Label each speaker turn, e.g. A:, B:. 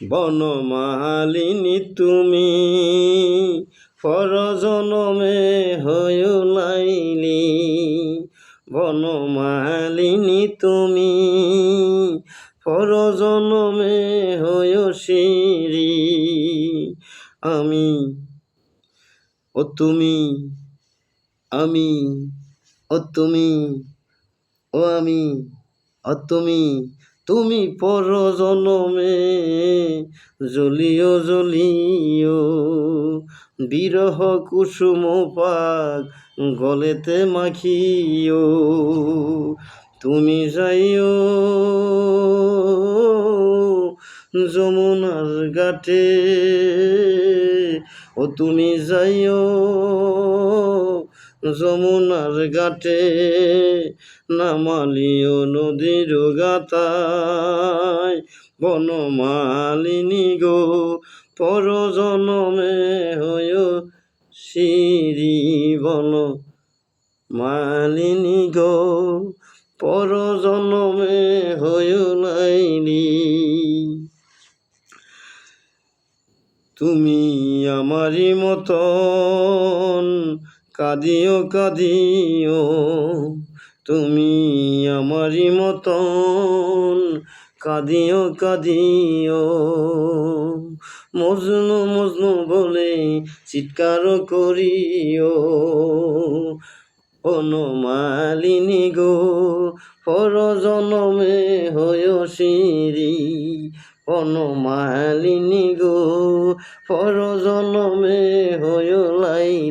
A: বনমালিনী তুমি, পরজনমে হয় লাইলি বনমালিনী তুমি, পরজনমে হয় শিরি। আমি ও তুমি, আমি ও তুমি, ও আমি ও তুমি তুমি পর জনমে, জ্বলিও জ্বলিও। বিরহ কুসুম পাক গলেতে মাখিও। তুমি যাইও যমুনার ঘাটে, ও তুমি যাইও যমুনার ঘাটে নামালিও নদীর গাতায়। বনমালিনী গো পর জনমে হয় শ্রী বন মালিনী গো পর জনমে হয় লাইনি তুমি আমারই মতন কাঁদিও কাঁদিও, তুমি আমারই মতন। কাঁদিও কাঁদিও, মজনু মজনু বলে চিৎকার করিও। বনমালিনী গো পর জনমে হয় সিঁড়ি। বনমালিনী গো পর জনমে হয় লাইলি